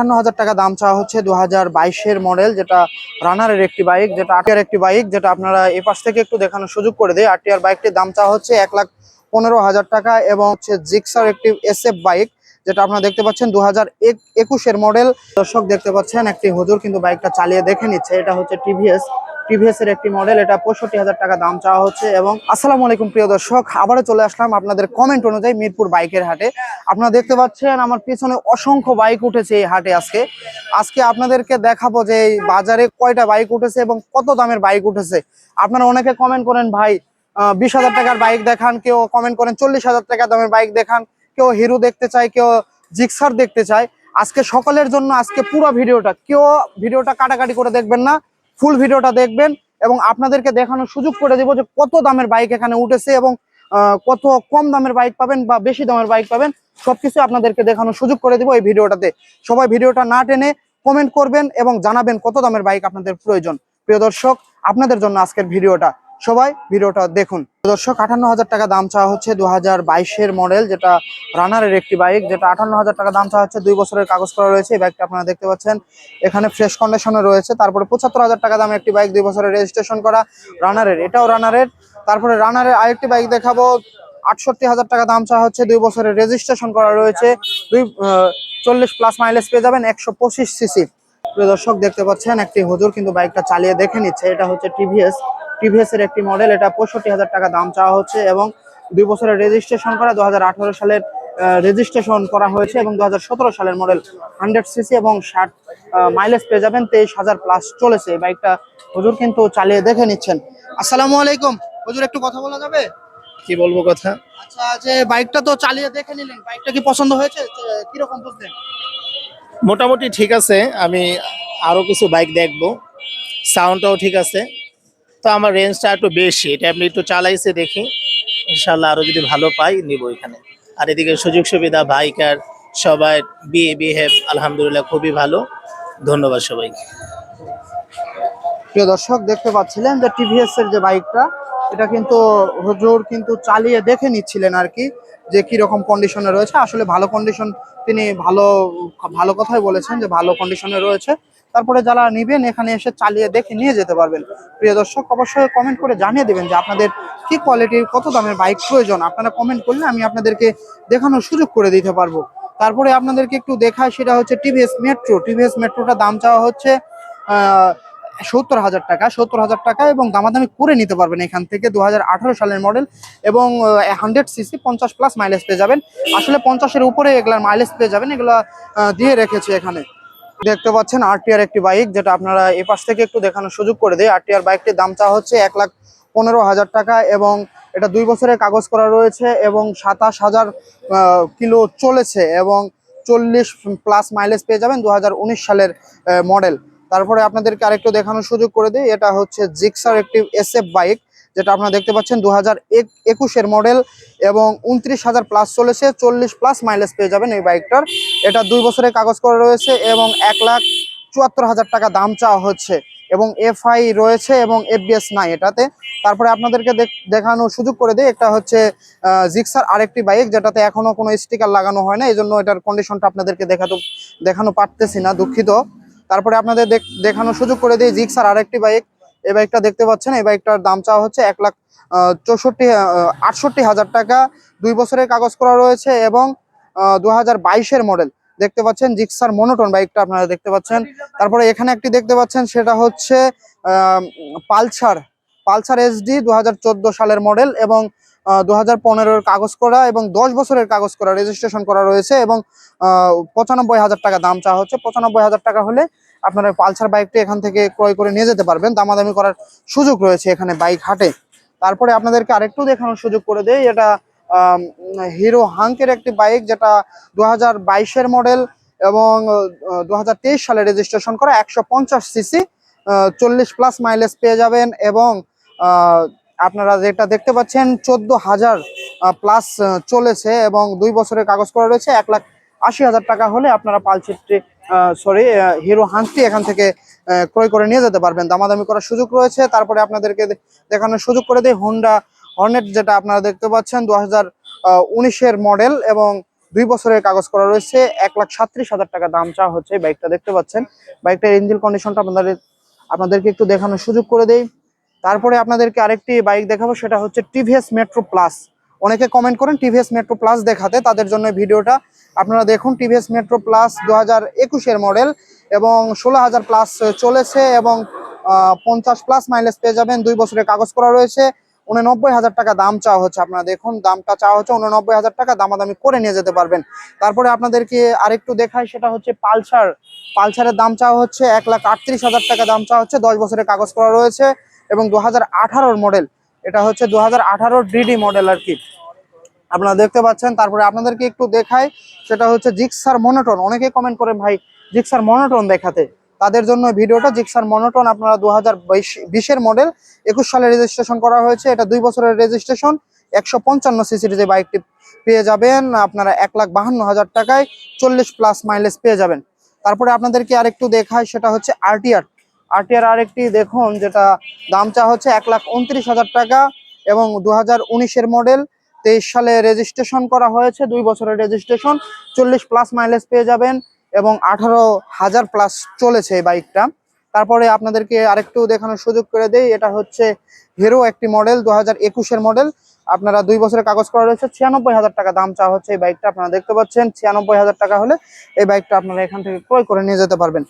আটান্ন হাজার টাকা দাম চাওয়া হচ্ছে দু হাজার বাইশের মডেল, যেটা রানারের একটি বাইক, যেটা আটিয়ার একটি বাইক, যেটা আপনারা এ পাশ থেকে একটু দেখানোর সুযোগ করে দেয় আটিয়ার বাইকটির দাম চাওয়া হচ্ছে এক লাখ পনেরো হাজার টাকা এবং হচ্ছে জিক্সার একটি এসএফ বাইক, যেটা আপনারা দেখতে পাচ্ছেন দু হাজার একুশের মডেল। দর্শক দেখতে পাচ্ছেন, একটি হজুর কিন্তু বাইকটা চালিয়ে দেখে নিচ্ছে, এটা হচ্ছে টিভিএস। টিভিএস এর একটি মডেল এটা পঁয়ষট্টি হাজার টাকা দাম চাওয়া হচ্ছে এবং আসসালামু আলাইকুম প্রিয় দর্শক, আবারও চলে আসলাম আপনাদের কমেন্ট অনুযায়ী মিরপুর বাইকের হাটে। আপনারা দেখতে পাচ্ছেন আমার পিছনে অসংখ্য বাইক উঠেছে এই হাটে আজকে। আজকে আপনাদেরকে দেখাবো যে এই বাজারে কয়টা বাইক উঠেছে এবং কত দামের বাইক উঠেছে। আপনারা অনেকে কমেন্ট করেন, ভাই বিশ হাজার টাকার বাইক দেখান। কেউ কমেন্ট করেন, চল্লিশ হাজার টাকা দামের বাইক দেখান। কেউ হিরো দেখতে চায়, কেউ জিক্সার দেখতে চায়। আজকে সকলের জন্য আজকে পুরো ভিডিওটা, কেউ ভিডিওটা কাটাকাটি করে দেখবেন না। ফুল ভিডিওটা দেখবেন এবং আপনাদেরকে দেখানোর সুযোগ করে দেবো যে কত দামের বাইক এখানে উঠেছে এবং কত কম দামের বাইক পাবেন বা বেশি দামের বাইক পাবেন, সবকিছু আপনাদেরকে দেখানোর সুযোগ করে দিব এই ভিডিওটাতে। সবাই ভিডিওটা না টেনে কমেন্ট করবেন এবং জানাবেন কত দামের বাইক আপনাদের প্রয়োজন। প্রিয় দর্শক, আপনাদের জন্য আজকের ভিডিওটা। সবাই ভিডিওটা দেখুন। দর্শক, আটান্ন হাজার টাকা দাম চাওয়া হচ্ছে দু হাজার বাইশের মডেল যেটা রানারের একটি বাইক যেটা আঠান্ন হাজার টাকা দাম চাওয়া হচ্ছে, দুই বছরের কাগজ করা রয়েছে। এই বাইকটা আপনারা দেখতে পাচ্ছেন। এখানে ফ্রেশ কন্ডিশনে রয়েছে। তারপরে পঁচাত্তর হাজার টাকা দামের একটি বাইক দুই বছরের রেজিস্ট্রেশন করা রানারের এটাও রানারের তারপরে রানারের আরেকটি বাইক দেখাবো। আটষট্টি হাজার টাকা দাম চাওয়া হচ্ছে, দুই বছরের রেজিস্ট্রেশন করা রয়েছে। দুই চল্লিশ প্লাস মাইলেজ পেয়ে যাবেন একশো পঁচিশ সিসি দর্শক, দেখতে পাচ্ছেন, একটি হুজুর কিন্তু বাইকটা চালিয়ে দেখে নিচ্ছে। এটা হচ্ছে টিভিএস টিভিএস এর একটি মডেল এটা পঁয়ষট্টি হাজার টাকা দাম চাওয়া হচ্ছে এবং দুই বছরের রেজিস্ট্রেশন করা দুহাজার আঠারো সালের রেজিস্ট্রেশন করা হয়েছে এবং দুহাজার সতেরো সালের মডেল হান্ড্রেড সিসি এবং ষাট মাইলেজ পেয়ে যাবেন তেইশ হাজার প্লাস চলেছে। বাইকটা হুজুর কিন্তু চালিয়ে দেখে নিচ্ছেন। আসসালামু আলাইকুম। হুজুর একটু কথা বলা যাবে? কি বলব কথা? আচ্ছা যে বাইকটা তো চালিয়ে দেখে নিলেন বাইকটা কি পছন্দ হয়েছে? কীরকম বুঝলেন? মোটামুটি ঠিক আছে আমি আরও কিছু বাইক দেখব। সাউন্ডটাও ঠিক আছে। তো আমার রেঞ্জটা একটু বেশি, এটা আপনি একটু চালাইছে দেখি। ইনশাল্লাহ আরও যদি ভালো পাই, নিব এখানে। আর এদিকে সুযোগ সুবিধা বাইকার সবাই বি বিহেভ আলহামদুলিল্লাহ খুবই ভালো। ধন্যবাদ সবাইকে। প্রিয় দর্শক, দেখতে পাচ্ছিলেন যে টিভিএস এর যে বাইকটা এটা কিন্তু হুজুর কিন্তু চালিয়ে দেখে নিচ্ছিলেন আর কি, যে কি রকম কন্ডিশনে রয়েছে। আসলে ভালো কন্ডিশন তিনি ভালো ভালো কথাই বলেছেন যে ভালো কন্ডিশনে রয়েছে। তারপরে যারা নিবেন, এখানে এসে চালিয়ে দেখে নিয়ে যেতে পারবেন। প্রিয় দর্শক, অবশ্যই কমেন্ট করে জানিয়ে দেবেন যে আপনাদের কি কোয়ালিটির কত দামের বাইক প্রয়োজন। আপনারা কমেন্ট করলে আমি আপনাদেরকে দেখানোর সুযোগ করে দিতে পারব। তারপরে আপনাদেরকে একটু দেখায় সেটা হচ্ছে টিভিএস মেট্রো টিভিএস মেট্রোটা দাম চাওয়া হচ্ছে সত্তর হাজার টাকা, সত্তর হাজার টাকা এবং দামাদামি করে নিতে পারবেন এখান থেকে দু হাজার আঠারো সালের মডেল এবং হান্ড্রেড সিসি পঞ্চাশ প্লাস মাইলেজ পেয়ে যাবেন। আসলে পঞ্চাশের উপরে এগুলার মাইলেজ পেয়ে যাবেন, এগুলা দিয়ে রেখেছে এখানে। দেখতে পাচ্ছেন আরটিআর একটি বাইক যেটা আপনারা এই পাশ থেকে একটু দেখানোর সুযোগ করে দেয় আরটিআর বাইকটির দাম চাওয়া হচ্ছে এক লাখ পনেরো হাজার টাকা এবং এটা দুই বছরের কাগজ করা রয়েছে এবং সাতাশ হাজার কিলো চলেছে এবং চল্লিশ প্লাস মাইলেজ পেয়ে যাবেন দু হাজার উনিশ সালের মডেল তারপরে আপনাদেরকে আরেকটু দেখানোর সুযোগ করে দিই, এটা হচ্ছে জিক্সার একটি এসএফ বাইক যেটা আপনারা দেখতে পাচ্ছেন দু হাজার একুশের মডেল এবং উনত্রিশ হাজার প্লাস চলেছে, চল্লিশ প্লাস মাইলেজ পেয়ে যাবেন এই বাইকটার এটা দুই বছরের কাগজ করা রয়েছে এবং এক লাখ চুয়াত্তর হাজার টাকা দাম চাওয়া হচ্ছে এবং এফআই রয়েছে এবং এফবিএস নাই এটাতে। তারপরে আপনাদেরকে দেখ- দেখানোর সুযোগ করে দিই, একটা হচ্ছে জিক্সার আরেকটি বাইক যেটাতে এখনও কোনো স্টিকার লাগানো হয় না এই জন্য এটার কন্ডিশনটা আপনাদেরকে দেখাতে, দেখানো পারতেছি না, দুঃখিত। তারপরে আপনাদের দেখ- দেখানোর সুযোগ করে দিই জিক্সার আরেকটি বাইক এই বাইকটা দেখতে পাচ্ছেন, এই বাইকটার দাম চাওয়া হচ্ছে এক লাখ চৌষট্টি আটষট্টি হাজার টাকা। দুই বছরের কাগজ করা রয়েছে এবং দু হাজার মডেল দেখতে পাচ্ছেন জিক্সার মনোটন বাইকটা আপনারা দেখতে পাচ্ছেন। তারপরে এখানে একটি দেখতে পাচ্ছেন, সেটা হচ্ছে পালসার পালসার এসডি দু হাজার চোদ্দ সালের মডেল এবং দু হাজার কাগজ করা এবং দশ বছরের কাগজ করা রেজিস্ট্রেশন করা রয়েছে এবং পঁচানব্বই হাজার টাকা দাম চাওয়া হচ্ছে। পঁচানব্বই হাজার টাকা হলে আপনারা পালসার বাইকটি এখান থেকে ক্রয় করে নিয়ে যেতে পারবেন। দামাদামি করার সুযোগ রয়েছে এখানে বাইক হাটে। তারপরে আপনাদেরকে আরেকটু দেখানোর সুযোগ করে দেয় এটা হিরো হাঙ্কের একটি বাইক যেটা দু হাজার মডেল এবং দু হাজার তেইশ সালে রেজিস্ট্রেশন করা। একশো পঞ্চাশ সিসি চল্লিশ প্লাস মাইলেজ পেয়ে যাবেন এবং আপনারা যেটা দেখতে পাচ্ছেন, চোদ্দ হাজার প্লাস চলেছে এবং দুই বছরের কাগজ করা রয়েছে, এক লাখ আশি হাজার টাকা হলে আপনারা পালসিটটি সরি হিরো হান্সটি এখান থেকে ক্রয় করে নিয়ে যেতে পারবেন। দামাদামি করার সুযোগ রয়েছে। তারপরে আপনাদেরকে দেখানোর সুযোগ করে দিই হোন্ডা হর্নেট যেটা আপনারা দেখতে পাচ্ছেন দু হাজার উনিশের মডেল এবং দুই বছরের কাগজ করা রয়েছে, এক লাখ সাত্রিশ হাজার টাকা দাম চাওয়া হচ্ছে বাইকটা দেখতে পাচ্ছেন। বাইকটার ইঞ্জিন কন্ডিশনটা আপনাদের আপনাদেরকে একটু দেখানোর সুযোগ করে দেই। তারপরে আপনাদেরকে আরেকটি বাইক দেখাবো, সেটা হচ্ছে টিভিএস মেট্রো প্লাস অনেকে কমেন্ট করেন টিভিএস মেট্রো প্লাস দেখাতে, তাদের জন্য ভিডিওটা। আপনারা দেখুন টিভিএস মেট্রো প্লাস দু হাজার একুশের মডেল এবং ষোলো হাজার প্লাস চলেছে এবং পঞ্চাশ প্লাস মাইলেজ পেয়ে যাবেন। দুই বছরের কাগজ করা রয়েছে। উননব্বই হাজার টাকা দাম চাওয়া হচ্ছে আপনারা দেখুন। দামটা চাওয়া হচ্ছে উননব্বই হাজার টাকা, দামাদামি করে নিয়ে যেতে পারবেন। তারপরে আপনাদেরকে আরেকটু দেখাই, সেটা হচ্ছে পালসার। পালসারের দাম চাওয়া হচ্ছে এক লাখ আটত্রিশ হাজার টাকা দাম চাওয়া হচ্ছে। দশ বছরের কাগজ করা রয়েছে। এবং দু হাজার মডেল এটা হচ্ছে দু হাজার ডিডি মডেল আর কি। আপনারা দেখতে পাচ্ছেন, তারপরে আপনাদেরকে একটু দেখাই, সেটা হচ্ছে জিক্সার মনোটন। অনেকে কমেন্ট করেন, ভাই, জিক্সার মনোটন দেখাতে। তাদের জন্য ভিডিওটা জিক্সার মনোটন আপনারা দু হাজার মডেল একুশ সালে রেজিস্ট্রেশন করা হয়েছে। এটা দুই বছরের রেজিস্ট্রেশন একশো পঞ্চান্ন সিসির যে বাইকটি পেয়ে যাবেন, আপনারা এক লাখ বাহান্ন হাজার টাকায় চল্লিশ প্লাস মাইলেজ পেয়ে যাবেন। তারপরে আপনাদেরকে আরেকটু দেখায় সেটা হচ্ছে আরটিআর আরটিআর আরেকটি দেখুন, যেটা দাম চা হচ্ছে এক লাখ উনত্রিশ হাজার টাকা এবং দু হাজার উনিশের মডেল, তেইশ সালে রেজিস্ট্রেশন করা হয়েছে, দুই বছরের রেজিস্ট্রেশন চল্লিশ প্লাস মাইলেজ পেয়ে যাবেন এবং আঠারো হাজার প্লাস চলেছে এই বাইকটা। তারপরে আপনাদেরকে আরেকটু দেখানোর সুযোগ করে দেই, এটা হচ্ছে হিরো একটি মডেল দু হাজার একুশের মডেল। আপনারা দুই বছরের কাগজ করা রয়েছে, ছিয়ানব্বই হাজার টাকা দাম চাওয়া হচ্ছে এই বাইকটা, আপনারা দেখতে পাচ্ছেন, ছিয়ানব্বই হাজার টাকা হলে এই বাইকটা আপনারা এখান থেকে ক্রয় করে নিয়ে যেতে পারবেন।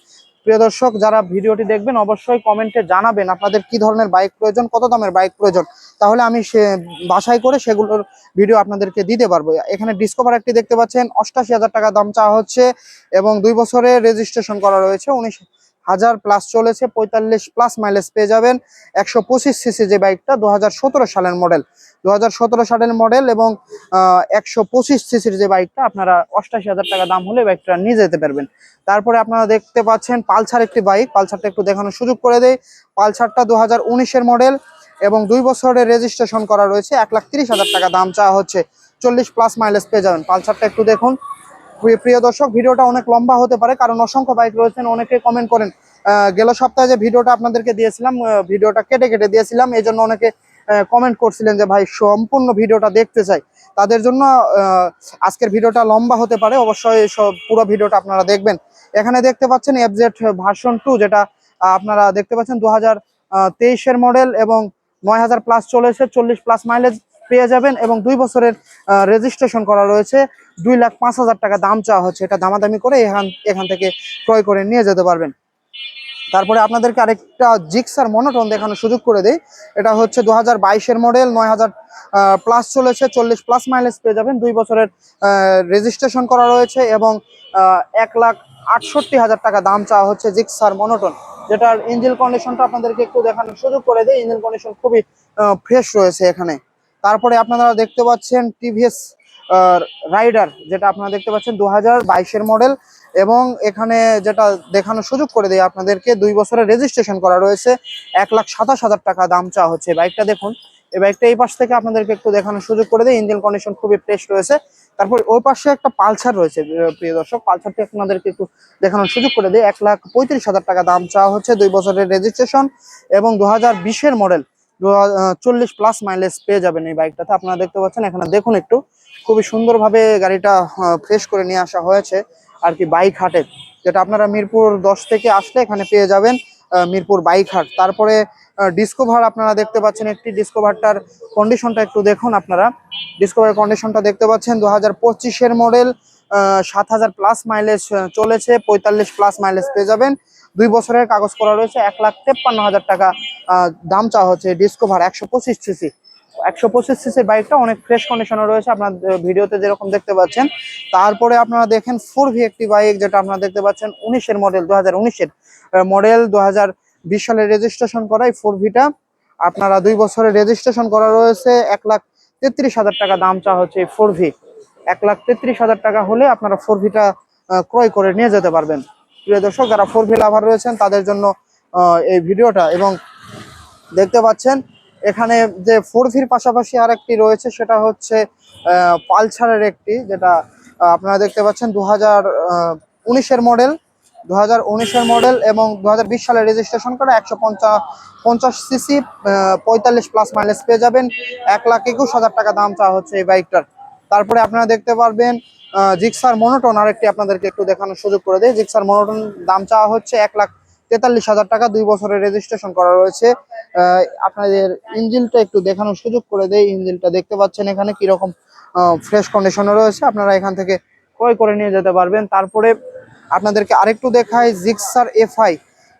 প্রিয় দর্শক, যারা ভিডিওটি দেখবেন, অবশ্যই কমেন্টে জানাবেন আপনাদের কি ধরনের বাইক প্রয়োজন, কত দামের বাইক প্রয়োজন। তাহলে আমি সে, বাসায় করে সেগুলোর ভিডিও আপনাদেরকে দিতে পারব। এখানে ডিসকভার একটি দেখতে পাচ্ছেন, অষ্টাশি হাজার টাকা দাম চাওয়া হচ্ছে এবং দুই বছরে রেজিস্ট্রেশন করা রয়েছে। উনিশ হাজার প্লাস চলেছে, পঁয়তাল্লিশ প্লাস মাইলেজ পেয়ে যাবেন। একশো পঁচিশ সিসি যে বাইকটা দুহাজার সতেরো সালের মডেল দু হাজার সতেরো সালের মডেল এবং একশো পঁচিশ সিসির যে বাইকটা আপনারা অষ্টাশি হাজার টাকা দাম হলে বাইকটা নিয়ে যেতে পারবেন। তারপরে আপনারা দেখতে পাচ্ছেন পালসার একটি বাইক পালসারটা একটু দেখানোর সুযোগ করে দেয় পালসারটা দু হাজার মডেল এবং দুই বছরের রেজিস্ট্রেশন করা রয়েছে। এক লাখ তিরিশ হাজার টাকা দাম চাওয়া হচ্ছে। চল্লিশ প্লাস মাইলেজ পেয়ে যাবেন। পালসারটা একটু দেখুন। প্রিয়- দর্শক, ভিডিওটা অনেক লম্বা হতে পারে, কারণ অসংখ্য বাইক রয়েছেন, অনেকে কমেন্ট করেন। গেল সপ্তাহে যে ভিডিওটা আপনাদেরকে দিয়েছিলাম ভিডিওটা কেটে কেটে দিয়েছিলাম এই জন্য অনেকে কমেন্ট করছিলেন যে, ভাই, সম্পূর্ণ ভিডিওটা দেখতে চাই। তাদের জন্য আজকের ভিডিওটা লম্বা হতে পারে, অবশ্যই সব পুরো ভিডিওটা আপনারা দেখবেন। এখানে দেখতে পাচ্ছেন এফজেড ভার্সন টু যেটা আপনারা দেখতে পাচ্ছেন দু হাজার মডেল এবং নয় হাজার প্লাস চলেছে, চল্লিশ প্লাস মাইলেজ পেয়ে যাবেন এবং দুই বছরের রেজিস্ট্রেশন করা রয়েছে। দুই লাখ পাঁচ হাজার টাকা দাম চাওয়া হচ্ছে। এটা দামাদামি করে এখান এখান থেকে ক্রয় করে নিয়ে যেতে পারবেন। তারপরে আপনাদেরকে আরেকটা জিক্সার মনোটন দেখানোর সুযোগ করে দেই। এটা হচ্ছে দু হাজার মডেল, নয় হাজার প্লাস চলেছে, চল্লিশ প্লাস মাইলেজ পেয়ে যাবেন। দুই বছরের রেজিস্ট্রেশন করা রয়েছে এবং এক লাখ আটষট্টি হাজার টাকা দাম চাওয়া হচ্ছে জিক্সার মনোটন। যেটার ইঞ্জিন কন্ডিশনটা আপনাদেরকে একটু দেখানোর সুযোগ করে দেয় ইঞ্জিন কন্ডিশন খুবই ফ্রেশ রয়েছে এখানে। তারপরে আপনারা দেখতে পাচ্ছেন টিভিএস রাইডার, যেটা আপনারা দেখতে পাচ্ছেন দু হাজার মডেল এবং এখানে যেটা দেখানোর সুযোগ করে দেয় আপনাদেরকে, দুই বছরের রেজিস্ট্রেশন করা রয়েছে, এক লাখ সাতাশ হাজার টাকা দাম চাওয়া হচ্ছে বাইকটা দেখুন। এই বাইকটা এই পাশ থেকে আপনাদেরকে একটু দেখানোর সুযোগ করে দেয় ইঞ্জিন কন্ডিশন খুবই ফ্রেশ রয়েছে। তারপর ওই পাশে একটা পালসার রয়েছে প্রিয় দর্শক, পালসারটি আপনাদেরকে একটু দেখানোর সুযোগ করে দেয় এক লাখ পঁয়ত্রিশ হাজার টাকা দাম চাওয়া হচ্ছে দুই বছরের রেজিস্ট্রেশন এবং দু হাজার মডেল। চল্লিশ প্লাস মাইলেজ পেয়ে যাবেন এই বাইকটাতে আপনারা দেখতে পাচ্ছেন, এখানে দেখুন একটু, খুবই সুন্দরভাবে গাড়িটা ফ্রেশ করে নিয়ে আসা হয়েছে। আর কি বাইক হাটে যেটা আপনারা মিরপুর দশ থেকে আসলে এখানে পেয়ে যাবেন মিরপুর বাইক হাট। তারপরে ডিসকভার আপনারা দেখতে পাচ্ছেন একটি ডিসকভারটার কন্ডিশনটা একটু দেখুন আপনারা। ডিসকভার কন্ডিশনটা দেখতে পাচ্ছেন, দু হাজার পঁচিশের মডেল সাত হাজার প্লাস মাইলেজ চলেছে, পঁয়তাল্লিশ প্লাস মাইলেজ পেয়ে যাবেন। দুই বছরের কাগজ করা রয়েছে, এক লাখ তেপ্পান্ন হাজার টাকা দাম চাওয়া হচ্ছে ডিসকভার একশো পঁচিশ সিসি। একশো পঁচিশ সিসির বাইকটা অনেক ফ্রেশ কন্ডিশনে রয়েছে, আপনার ভিডিওতে যেরকম দেখতে পাচ্ছেন। তারপরে আপনারা দেখেন ফোর ভি একটি বাইক যেটা আপনারা দেখতে পাচ্ছেন উনিশের মডেল দু হাজার উনিশের মডেল দু হাজার বিশ সালে রেজিস্ট্রেশন করা এই ফোর ভিটা আপনারা দুই বছরের রেজিস্ট্রেশন করা রয়েছে, এক লাখ তেত্রিশ হাজার টাকা দাম চাওয়া হচ্ছে এই ফোর ভি এক লাখ তেত্রিশ হাজার টাকা হলে আপনারা ফোর ভিটা ক্রয় করে নিয়ে যেতে পারবেন। প্রিয় দর্শক, যারা ফোর ভি লাভার রয়েছেন, তাদের জন্য এই ভিডিওটা এবং দেখতে পাচ্ছেন, এখানে যে ফোর ভির পাশাপাশি আর একটি রয়েছে, সেটা হচ্ছে পালসারের একটি, যেটা আপনারা দেখতে পাচ্ছেন দু হাজার উনিশের মডেল দু হাজার উনিশের মডেল এবং দু হাজার বিশ সালে রেজিস্ট্রেশন করা একশো পঞ্চাশ সিসি পঁয়তাল্লিশ প্লাস মাইলেজ পেয়ে যাবেন। এক লাখ একুশ হাজার টাকা দাম চাওয়া হচ্ছে এই বাইকটার। তারপরে আপনারা দেখতে পারবেন জিক্সার মনোটন আরেকটি আপনাদেরকে একটু দেখানোর সুযোগ করে দেয় জিক্সার মনোটন দাম চাওয়া হচ্ছে এক লাখ তেতাল্লিশ হাজার টাকা, দুই বছরের রেজিস্ট্রেশন করা রয়েছে। আপনাদের ইঞ্জিনটা একটু দেখানোর সুযোগ করে দেয় ইঞ্জিনটা দেখতে পাচ্ছেন এখানে কীরকম ফ্রেশ কন্ডিশনে রয়েছে। আপনারা এখান থেকে ক্রয় করে নিয়ে যেতে পারবেন। তারপরে আপনাদেরকে আরেকটু দেখাই জিক্সার এফআই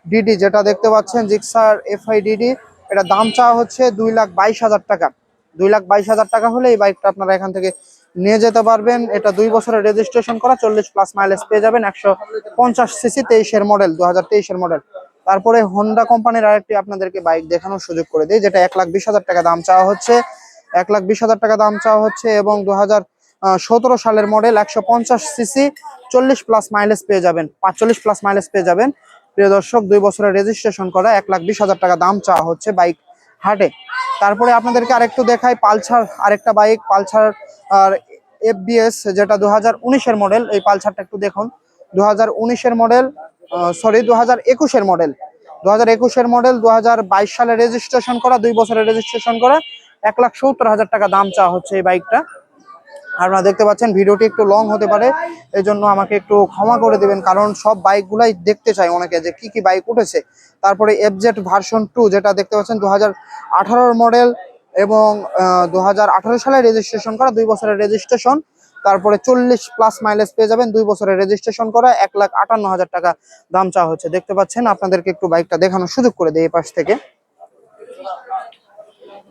ডিডি, যেটা দেখতে পাচ্ছেন, জিক্সার এফআই ডিডি। এটা দাম চাওয়া হচ্ছে দুই লাখ বাইশ হাজার টাকা। দুই লাখ বাইশ হাজার টাকা হলে এই বাইকটা আপনারা এখান থেকে নিয়ে যেতে পারবেন। এটা দুই বছরের রেজিস্ট্রেশন করা, চল্লিশ প্লাস মাইলেজ পেয়ে যাবেন একশো পঞ্চাশ সিসি তেইশের মডেল দু হাজার তেইশের মডেল তারপরে হোন্ডা কোম্পানির আরেকটি আপনাদেরকে বাইক দেখানোর সুযোগ করে দিই, যেটা এক লাখ বিশ হাজার টাকা দাম চাওয়া হচ্ছে। এক লাখ বিশ হাজার টাকা দাম চাওয়া হচ্ছে এবং দু হাজার সতেরো সালের মডেল একশো পঞ্চাশ সিসি চল্লিশ প্লাস মাইলেজ পেয়ে যাবেন। পাঁচচল্লিশ প্লাস মাইলেজ পেয়ে যাবেন। প্রিয় দর্শক, দুই বছরের রেজিস্ট্রেশন করা, এক লাখ বিশ হাজার টাকা দাম চাওয়া হচ্ছে বাইক হাটে। তারপরে আপনাদেরকে আরেকটু দেখাই পালসার আরেকটা bike Pulsar R F FBS যেটা দু হাজার মডেল এই পালসারটা একটু দেখুন। দু হাজার মডেল সরি দু হাজার মডেল দু হাজার মডেল দু হাজার বাইশ সালে রেজিস্ট্রেশন করা, দুই বছরে রেজিস্ট্রেশন করা, এক লাখ সত্তর হাজার টাকা দাম চাওয়া হচ্ছে এই বাইকটা আপনারা দেখতে পাচ্ছেন, ভিডিওটি একটু লং হতে পারে। এই জন্য আমাকে একটু ক্ষমা করে দেবেন, কারণ সব বাইকগুলাই দেখতে চাই অনেকে যে কি কি বাইক উঠেছে। তারপরে এফজেড ভার্সন টু যেটা দেখতে পাচ্ছেন দু হাজার মডেল এবং দু হাজার আঠারো সালে রেজিস্ট্রেশন করা, দুই বছরের রেজিস্ট্রেশন তারপরে চল্লিশ প্লাস মাইলেজ পেয়ে যাবেন, দুই বছরের রেজিস্ট্রেশন করা, এক লাখ আটান্ন হাজার টাকা দাম চাওয়া হচ্ছে। দেখতে পাচ্ছেন, আপনাদেরকে একটু বাইকটা দেখানোর সুযোগ করে দেয় এই পাশ থেকে।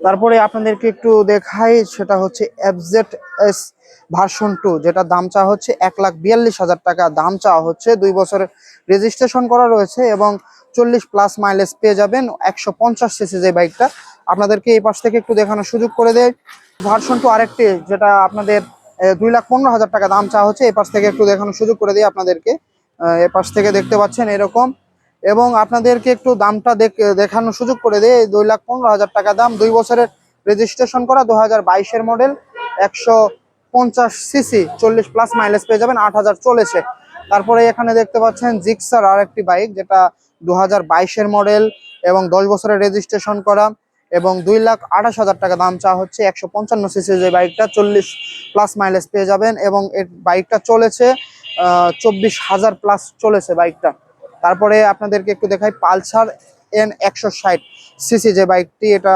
তারপরে আপনাদেরকে একটু দেখাই, সেটা হচ্ছে এফজেড এস ভার্সন টু যেটা দাম চাওয়া হচ্ছে এক লাখ বিয়াল্লিশ হাজার টাকা। দাম চাওয়া হচ্ছে দুই বছরের রেজিস্ট্রেশন করা রয়েছে এবং চল্লিশ প্লাস মাইলেজ পেয়ে যাবেন একশো পঞ্চাশ সিসি যে বাইকটা। আপনাদেরকে এই পাশ থেকে একটু দেখানোর সুযোগ করে দেয় ভার্সন টু আরেকটি, যেটা আপনাদের দুই লাখ পনেরো হাজার টাকা দাম চাওয়া হচ্ছে, এই পাশ থেকে একটু দেখানোর সুযোগ করে দিই আপনাদেরকে। এ পাশ থেকে দেখতে পাচ্ছেন এরকম এবং আপনাদেরকে একটু দামটা দেখ- দেখানোর সুযোগ করে দেয় দুই লাখ পনেরো হাজার টাকা দাম। দুই বছরের রেজিস্ট্রেশন করা দু হাজার বাইশের মডেল একশো পঞ্চাশ সিসি চল্লিশ প্লাস মাইলেজ পেয়ে যাবেন আট হাজার চলেছে তারপরে এখানে দেখতে পাচ্ছেন জিক্সার আর একটি বাইক যেটা দু হাজার বাইশের মডেল এবং দশ বছরের রেজিস্ট্রেশন করা এবং দুই লাখ আঠাশ হাজার টাকা দাম চা হচ্ছে একশো পঞ্চান্ন সিসি যে বাইকটা চল্লিশ প্লাস মাইলেজ পেয়ে যাবেন এবং এর বাইকটা চলেছে চব্বিশ হাজার প্লাস চলেছে বাইকটা তারপরে আপনাদেরকে একটু দেখাই, পালসার এন একশো ষাট সিসি যে বাইকটি, এটা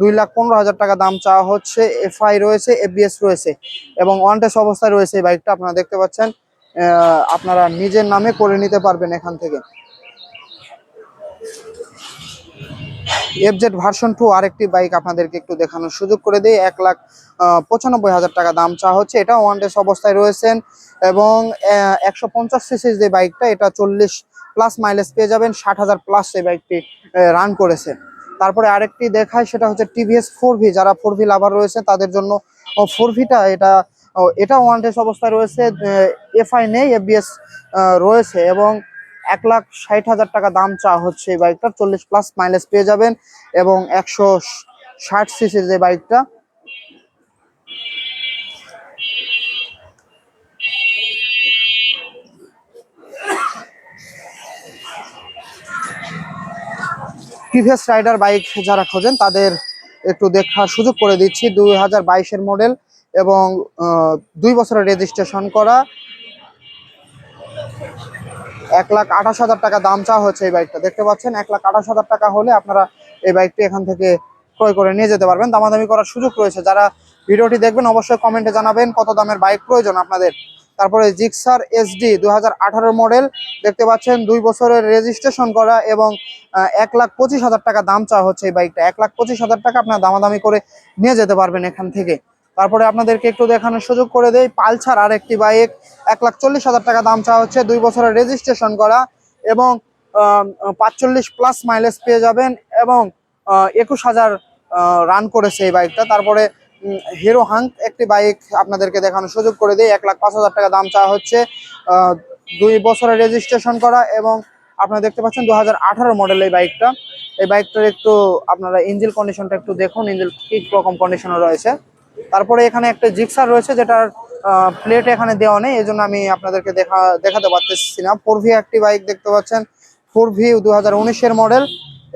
দুই লাখ পনেরো হাজার টাকা দাম চাওয়া হচ্ছে, এফআই রয়েছে, এফবিএস রয়েছে এবং ওয়ান টেস অবস্থায় রয়েছে এই বাইকটা, আপনারা দেখতে পাচ্ছেন। আপনারা নিজের নামে করে নিতে পারবেন এখান থেকে। এফজেড ভার্সন টু আরেকটি বাইক আপনাদেরকে একটু দেখানোর সুযোগ করে দিই, এক লাখ পঁচানব্বই হাজার টাকা দাম চা হচ্ছে। এটা ওয়ান ডেস অবস্থায় রয়েছেন এবং একশো পঞ্চাশ সিসির যে বাইকটা এটা চল্লিশ প্লাস মাইলেজ পেয়ে যাবেন, ষাট হাজার প্লাস এই বাইকটি রান করেছে তারপরে আরেকটি দেখায় সেটা হচ্ছে টিভিএস ফোর ভি যারা ফোর ভি লাভার রয়েছে তাদের জন্য ফোর ভিটা এটা এটা ওয়ান ডেস অবস্থায় রয়েছে এফআই নেই এফবিএস রয়েছে এবং এক লাখ ষাট হাজার টাকা দাম চা হচ্ছে এই বাইকটার চল্লিশ প্লাস মাইলেজ পেয়ে যাবেন এবং একশো ষাট সিসির যে বাইকটা টিভিএস রাইডার বাইক যারা খোঁজেন, তাদের একটু দেখার সুযোগ করে দিচ্ছি। দুই হাজার বাইশের মডেল এবং দুই বছরের রেজিস্ট্রেশন করা। এক লাখ আঠাশ হাজার টাকা দাম চাওয়া হচ্ছে এই বাইকটা দেখতে পাচ্ছেন, এক লাখ আঠাশ হাজার টাকা হলে আপনারা এই বাইকটি এখান থেকে ক্রয় করে নিয়ে যেতে পারবেন। দামাদামি করার সুযোগ রয়েছে। যারা ভিডিওটি দেখবেন, অবশ্যই কমেন্টে জানাবেন কত দামের বাইক প্রয়োজন আপনাদের। তারপরে জিক্সার এসডি দুই হাজার আঠারো মডেল দেখতে পাচ্ছেন, দুই বছরের রেজিস্ট্রেশন করা এবং এক লাখ পঁচিশ হাজার টাকা দাম চাওয়া হচ্ছে এই বাইকটা এক লাখ পঁচিশ হাজার টাকা আপনার দামাদামি করে নিয়ে যেতে পারবেন এখান থেকে। তারপরে আপনাদেরকে একটু দেখানোর সুযোগ করে দেয় পালসার আর একটি বাইক এক লাখ চল্লিশ হাজার টাকা দাম চাওয়া হচ্ছে, দুই বছরের রেজিস্ট্রেশন করা এবং পাঁচচল্লিশ প্লাস মাইলেজ পেয়ে যাবেন এবং একুশ হাজার রান করেছে এই বাইকটা তারপরে হিরো হাঙ্ক একটি বাইক আপনাদেরকে দেখানোর সুযোগ করে দেয় এক লাখ পাঁচ হাজার টাকা দাম চাওয়া হচ্ছে। দুই বছরের রেজিস্ট্রেশন করা এবং আপনারা দেখতে পাচ্ছেন দু হাজার আঠারো মডেল এই বাইকটা এই বাইকটার একটু আপনারা ইঞ্জিন কন্ডিশনটা একটু দেখুন। ইঞ্জিন কি রকম কন্ডিশনে রয়েছে। তারপরে এখানে একটা জিক্সার রয়েছে, যেটার প্লেট এখানে দেওয়া নেই। এই আমি আপনাদেরকে দেখা, দেখাতে পারতেছি না। ফোর ভি একটি বাইক দেখতে পাচ্ছেন। ফোর ভি দু হাজার মডেল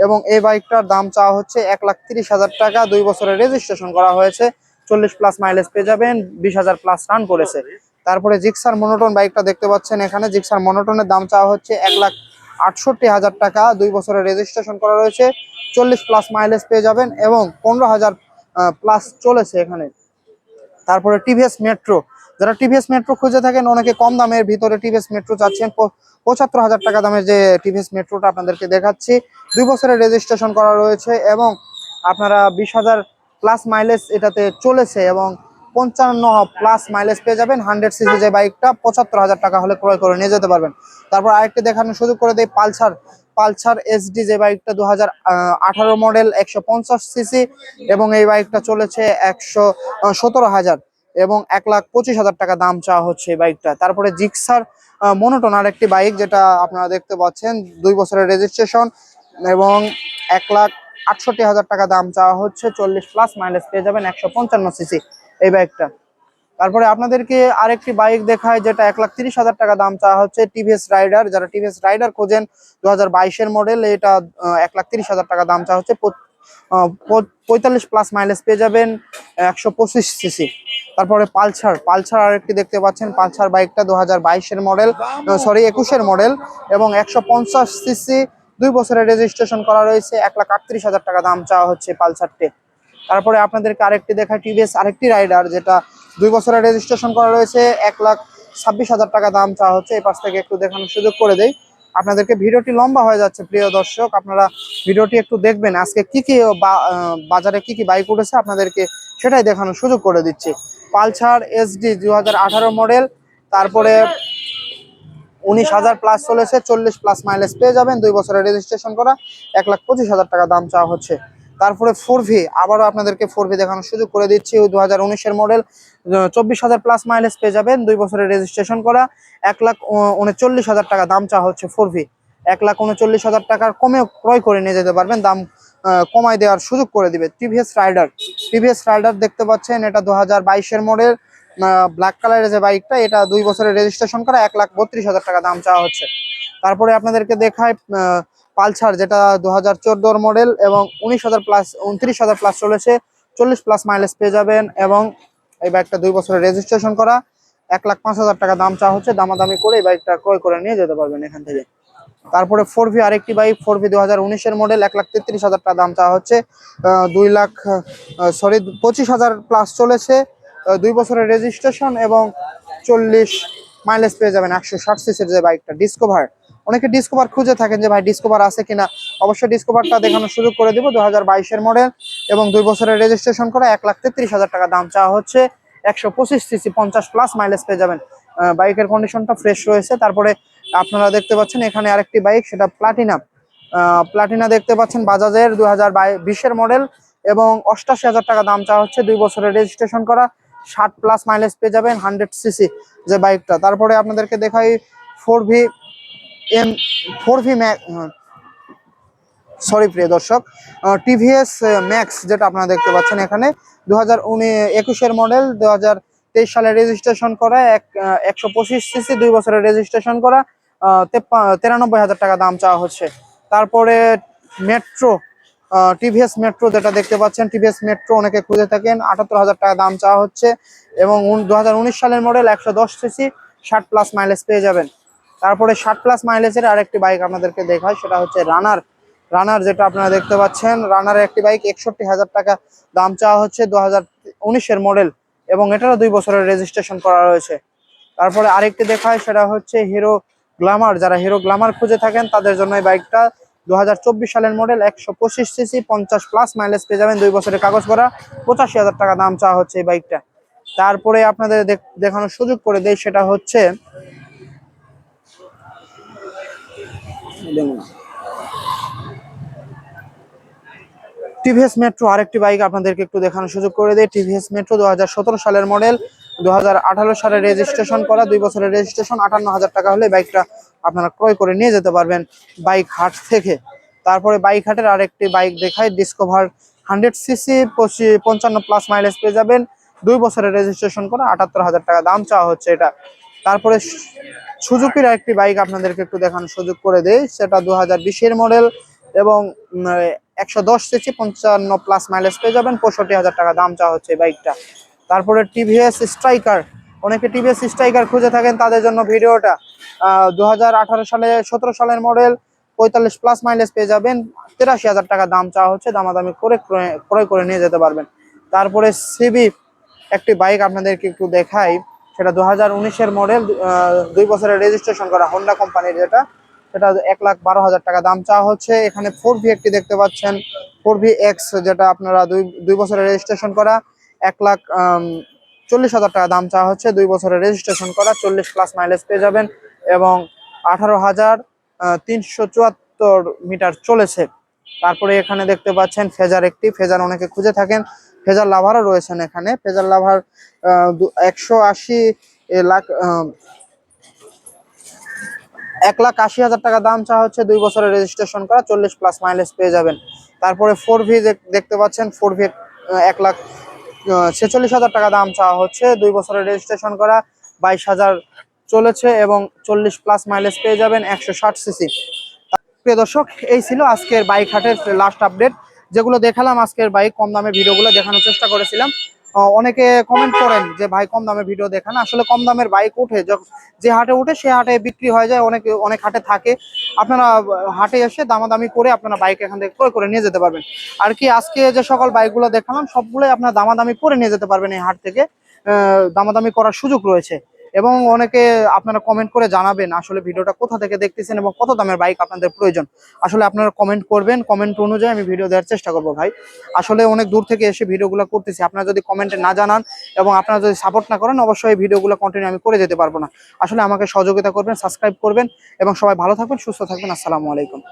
এবং এই বাইকটার দাম চাওয়া হচ্ছে এক লাখ তিরিশ হাজার টাকা। দুই বছরের রেজিস্ট্রেশন করা হয়েছে। চল্লিশ প্লাস মাইলেজ পেয়ে যাবেন, বিশ হাজার প্লাস রান করেছে। তারপরে জিক্সার মনোটন বাইকটা দেখতে পাচ্ছেন এখানে। জিক্সার মনোটনের দাম চাওয়া হচ্ছে এক লাখ আটষট্টি হাজার টাকা। দুই বছরের রেজিস্ট্রেশন করা রয়েছে। চল্লিশ প্লাস মাইলেজ পেয়ে যাবেন এবং পনেরো হাজার প্লাস চলেছে এখানে। তারপরে টিভিএস মেট্রো যারা টিভিএস মেট্রো খুঁজে থাকেন, অনেকে কম দামের ভিতরে টিভিএস মেট্রো চাচ্ছেন। পঁচাত্তর হাজার টাকা দামের যে টিভিএস মেট্রোটা আপনাদেরকে দেখাচ্ছি, দুই বছরের রেজিস্ট্রেশন করা রয়েছে এবং আপনারা বিশ হাজার প্লাস মাইলেজ এটাতে চলেছে এবং পঞ্চান্ন প্লাস মাইলেজ পেয়ে যাবেন। হান্ড্রেড সিসি যে বাইকটা পঁচাত্তর হাজার টাকা হলে ক্রয় করে নিয়ে যেতে পারবেন। তারপর আরেকটি দেখানোর সুযোগ করে দেয় পালসার। পালসার এসডি যে বাইকটা দু হাজার আঠারো মডেল একশো পঞ্চাশ সিসি এবং এই বাইকটা চলেছে একশো সতেরো হাজার। এবং এক লাখ পঁচিশ হাজার টাকা দাম চাওয়া হচ্ছে এই বাইকটা। তারপরে জিক্সার মনোটন আর একটি বাইক যেটা আপনারা দেখতে পাচ্ছেন, দুই বছরের রেজিস্ট্রেশন এবং এক লাখ আটষট্টি হাজার টাকা দাম চাওয়া হচ্ছে, চল্লিশ প্লাস মাইলেজ পেয়ে যাবেন একশো পঞ্চান্ন সিসি এই বাইকটা। তারপরে আপনাদেরকে আরেকটি বাইক দেখায় যেটা এক লাখ তিরিশ হাজার টাকা দাম চাওয়া হচ্ছে টিভিএস রাইডার যারা টিভিএস রাইডার খোঁজেন দু হাজার বাইশের মডেল এটা এক লাখ তিরিশ হাজার টাকা দাম চাওয়া হচ্ছে পঁয়তাল্লিশ প্লাস মাইলেজ পেয়ে যাবেন, একশো পঁচিশ সিসি তারপরে পালসার পালসার আরেকটি দেখতে পাচ্ছেন পালসার বাইকটা দু হাজার বাইশের মডেল সরি একুশের মডেল এবং একশো পঞ্চাশ সিসি দুই বছরের রেজিস্ট্রেশন করা রয়েছে, এক লাখ আটত্রিশ হাজার টাকা দাম চাওয়া হচ্ছে পালসারটি তারপরে আপনাদেরকে আরেকটি দেখায় টিভিএস আরেকটি রাইডার যেটা দুই বছরের রেজিস্ট্রেশন করা রয়েছে, এক লাখ ছাব্বিশ হাজার টাকা দাম চাওয়া হচ্ছে। এই পাশ থেকে একটু দেখানোর সুযোগ করে দেই। আপনাদেরকে ভিডিওটি লম্বা হয়ে যাচ্ছে, প্রিয় দর্শক। আপনারা ভিডিওটি একটু দেখবেন, আজকে কি কি বাজারে কি কি বাইক উঠেছে আপনাদেরকে সেটাই দেখানোর সুযোগ করে দিচ্ছি। পালসার এসডি দু হাজার আঠারো মডেল তারপরে উনিশ হাজার প্লাস চলেছে, চল্লিশ প্লাস মাইলেজ পেয়ে যাবেন, দুই বছরের রেজিস্ট্রেশন করা, এক লাখ পঁচিশ হাজার টাকা দাম চাওয়া হচ্ছে। তারপরে ফোর ভি আবারও আপনাদেরকে ফোর ভি দেখানোর সুযোগ করে দিচ্ছি। দু হাজার উনিশের মডেল চব্বিশ হাজার প্লাস মাইলেজ পেয়ে যাবেন, দুই বছরের রেজিস্ট্রেশন করা। এক লাখ উনচল্লিশ হাজার টাকা, দাম চা হচ্ছে ফোর ভি এক লাখ, উনচল্লিশ হাজার টাকার কমেও ক্রয় করে নিয়ে যেতে পারবেন। দাম কমায় দেওয়ার সুযোগ করে দিবে টিভিএস রাইডার। টিভিএস রাইডার দেখতে পাচ্ছেন, এটা দু হাজার বাইশের মডেল ব্ল্যাক কালারের যে বাইকটা এটা দুই বছরের রেজিস্ট্রেশন করা। এক লাখ বত্রিশ হাজার টাকা দাম চাওয়া হচ্ছে। তারপরে আপনাদেরকে দেখায় পালসার, যেটা দু হাজার মডেল এবং উনিশ হাজার প্লাস উনত্রিশ হাজার প্লাস চলেছে, চল্লিশ প্লাস মাইলেজ পেয়ে যাবেন এবং এই বাইকটা দুই বছরের রেজিস্ট্রেশন করা। এক লাখ পাঁচ হাজার টাকা দাম চাওয়া হচ্ছে, দামাদামি করে এই বাইকটা ক্রয় করে নিয়ে যেতে পারবেন এখান থেকে। তারপরে ফোর ভি আরেকটি বাইক ফোর ভি দু হাজার উনিশের মডেল এক লাখ তেত্রিশ হাজার টাকা দাম চাওয়া হচ্ছে দুই লাখ সরি পঁচিশ হাজার প্লাস চলেছে দুই বছরের রেজিস্ট্রেশন এবং চল্লিশ মাইলেজ পেয়ে যাবেন একশো ষাট সিসির যে বাইকটা ডিসকভার অনেকে ডিসকভার খুঁজে থাকেন যে, ভাই ডিসকভার আছে কিনা? অবশ্যই ডিসকভারটা দেখানোর সুযোগ করে দিব। দু হাজার বাইশের মডেল এবং দুই বছরের রেজিস্ট্রেশন করা এক লাখ তেত্রিশ হাজার টাকা দাম চাওয়া হচ্ছে। একশো পঁচিশ সিসি পঞ্চাশ প্লাস মাইলেজ পেয়ে যাবেন। বাইকের কন্ডিশনটা ফ্রেশ রয়েছে। তারপরে আপনারা দেখতে পাচ্ছেন এখানে আরেকটি বাইক সেটা প্লাটিনা প্লাটিনা দেখতে পাচ্ছেন বাজাজের দুই হাজার মডেল এবং অষ্টাশি হাজার টাকা দাম চাওয়া হচ্ছে। দুই বছরের রেজিস্ট্রেশন করা। ষাট প্লাস মাইলেজ পেয়ে যাবেন হান্ড্রেড সিসি যে বাইকটা তারপরে আপনাদেরকে দেখাই four V M four V sorry প্রিয় দর্শক টিভিএস ম্যাক্স যেটা আপনারা দেখতে পাচ্ছেন এখানে দু হাজার একুশের মডেল দু হাজার তেইশ সালে রেজিস্ট্রেশন করা, এক একশো পঁচিশ সিসি দুই বছরের রেজিস্ট্রেশন করা তিরানব্বই হাজার টাকা দাম চাওয়া হচ্ছে। তারপরে মেট্রো টিভিএস মেট্রো যেটা দেখতে পাচ্ছেন, টিভিএস মেট্রো অনেকে খুঁজে থাকেন, আটাত্তর হাজার টাকা দাম চাওয়া হচ্ছে এবং দু হাজার উনিশ সালের মডেল একশো দশ সিসি ষাট প্লাস মাইলেজ পেয়ে যাবেন। তারপরে ষাট প্লাস মাইলেজের আরেকটি বাইক আপনাদেরকে দেখায় সেটা হচ্ছে রানার রানার যেটা আপনারা দেখতে পাচ্ছেন রানারের একটি বাইক একষট্টি হাজার টাকা দাম চাওয়া হচ্ছে দু হাজার মডেল এবং এটারও দুই বছরের রেজিস্ট্রেশন করা রয়েছে। তারপরে আরেকটি দেখায় সেটা হচ্ছে হিরো গ্লামার যারা হিরো গ্লামার খুঁজে থাকেন, তাদের জন্য এই বাইকটা চব্বিশ সালের মডেল একশো পঁচিশ সিসি পঞ্চাশ প্লাস মাইলেজ পেয়ে যাবেন দুই বছরের কাগজ করা। পঁচাশি হাজার টাকা দাম চাওয়া হচ্ছে এই বাইকটা তারপরে আপনাদের দেখানোর সুযোগ করে দেয় সেটা হচ্ছে টিভিএস মেট্রো আরেকটি বাইক আপনাদেরকে একটু দেখানোর সুযোগ করে দেয় টিভিএস মেট্রো দু হাজার সতেরো সালের মডেল দুহাজার আঠারো সালে রেজিস্ট্রেশন করা, দুই বছরের রেজিস্ট্রেশন আটান্ন হাজার টাকা হলে বাইকটা আপনারা ক্রয় করে নিয়ে যেতে পারবেন বাইক হাট থেকে। তারপরে বাইক হাটের আরেকটি বাইক দেখায় ডিসকভার হান্ড্রেড সিসি পঞ্চান্ন প্লাস মাইলেজ পেয়ে যাবেন। দুই বছরের রেজিস্ট্রেশন করা আটাত্তর হাজার টাকা দাম চাওয়া হচ্ছে এটা। তারপরে সুজুকির একটি বাইক আপনাদেরকে একটু দেখানো সুযোগ করে দেয় সেটা দু হাজার মডেল এবং একশো দশ সিসি, পঞ্চান্ন প্লাস মাইলেজ পেয়ে যাবেন। পঁয়ষট্টি হাজার টাকা দাম চাওয়া হচ্ছে এই বাইকটা। তারপরে টিভিএস স্ট্রাইকার অনেকে টিভিএস স্ট্রাইকার খুঁজে থাকেন তাদের জন্য ভিডিওটা। দু হাজার আঠারো সালে, সতেরো সালের মডেল পঁয়তাল্লিশ প্লাস মাইলেজ পেয়ে যাবেন। তেরাশি হাজার টাকা দাম চাওয়া হচ্ছে, দামাদামি করে ক্রয়- করে নিয়ে যেতে পারবেন। তারপরে সিবি একটি বাইক আপনাদেরকে একটু দেখাই। সেটা দু হাজার মডেল দুই বছরের রেজিস্ট্রেশন করা হোন্ডা কোম্পানির যেটা। সেটা এক লাখ বারো হাজার টাকা দাম চাওয়া হচ্ছে। এখানে ফোর ভি একটি দেখতে পাচ্ছেন। ফোর ভি এক্স যেটা আপনারা দুই দুই বছরের রেজিস্ট্রেশন করা। এক লাখ চল্লিশ হাজার টাকা দাম চাওয়া হচ্ছে। দুই বছরের রেজিস্ট্রেশন করা, চল্লিশ প্লাস মাইলেজ পেয়ে যাবেন এবং আঠারো হাজার তিনশো চুয়াত্তর মিটার চলেছে। তারপরে এখানে দেখতে পাচ্ছেন ফেজার একটি। ফেজার অনেকে খুঁজে থাকেন। ফেজার লাভারও রয়েছেন এখানে। ফেজার লাভার একশো আশি লাখ এক লাখ আশি হাজার টাকা দাম চাওয়া হচ্ছে। দুই বছরের রেজিস্ট্রেশন করা, চল্লিশ প্লাস মাইলেজ পেয়ে যাবেন। তারপরে ফোর ভি দেখতে পাচ্ছেন। ফোর ভি এক লাখ ছেচল্লিশ হাজার টাকা দাম চাওয়া হচ্ছে। দুই বছরের রেজিস্ট্রেশন করা, বাইশ হাজার চলেছে এবং চল্লিশ প্লাস মাইলেজ পেয়ে যাবেন একশো ষাট সিসি প্রিয় দর্শক, এই ছিল আজকের বাইক হাটের লাস্ট আপডেট যেগুলো দেখালাম আজকের বাইক, কম দামের ভিডিওগুলো দেখানোর চেষ্টা করেছিলাম। অনেকে কমেন্ট করেন যে, ভাই, কম দামের ভিডিও দেখান। আসলে কম দামের বাইক উঠে যে হাটে উঠে, সে হাটে বিক্রি হয়ে যায়, অনেক অনেক হাটে থাকে। আপনারা হাটে এসে দামাদামি করে আপনারা বাইক এখান থেকে ক্রয় করে নিয়ে যেতে পারবেন। আর কি, আজকে যে সকল বাইকগুলো দেখালাম, সবগুলোই আপনারা দামাদামি করে নিয়ে যেতে পারবেন এই হাট থেকে। দামাদামি করার সুযোগ রয়েছে। এবং অনেকে আপনারা কমেন্ট করে জানাবেন আসলে ভিডিওটা কোথা থেকে দেখতেছেন এবং কত দামের বাইক আপনাদের প্রয়োজন। আসলে আপনারা কমেন্ট করবেন কমেন্ট অনুযায়ী আমি ভিডিও দেওয়ার চেষ্টা করব ভাই। আসলে অনেক দূর থেকে এসে ভিডিওগুলো করতেছি, আপনারা যদি কমেন্টে না জানান এবং আপনারা যদি সাপোর্ট না করেন, অবশ্যই ভিডিওগুলো কন্টিনিউ আমি করে যেতে পারব না। আসলে আমাকে সহযোগিতা করবেন সাবস্ক্রাইব করবেন এবং সবাই ভালো থাকবেন, সুস্থ থাকবেন, আসসালামু আলাইকুম।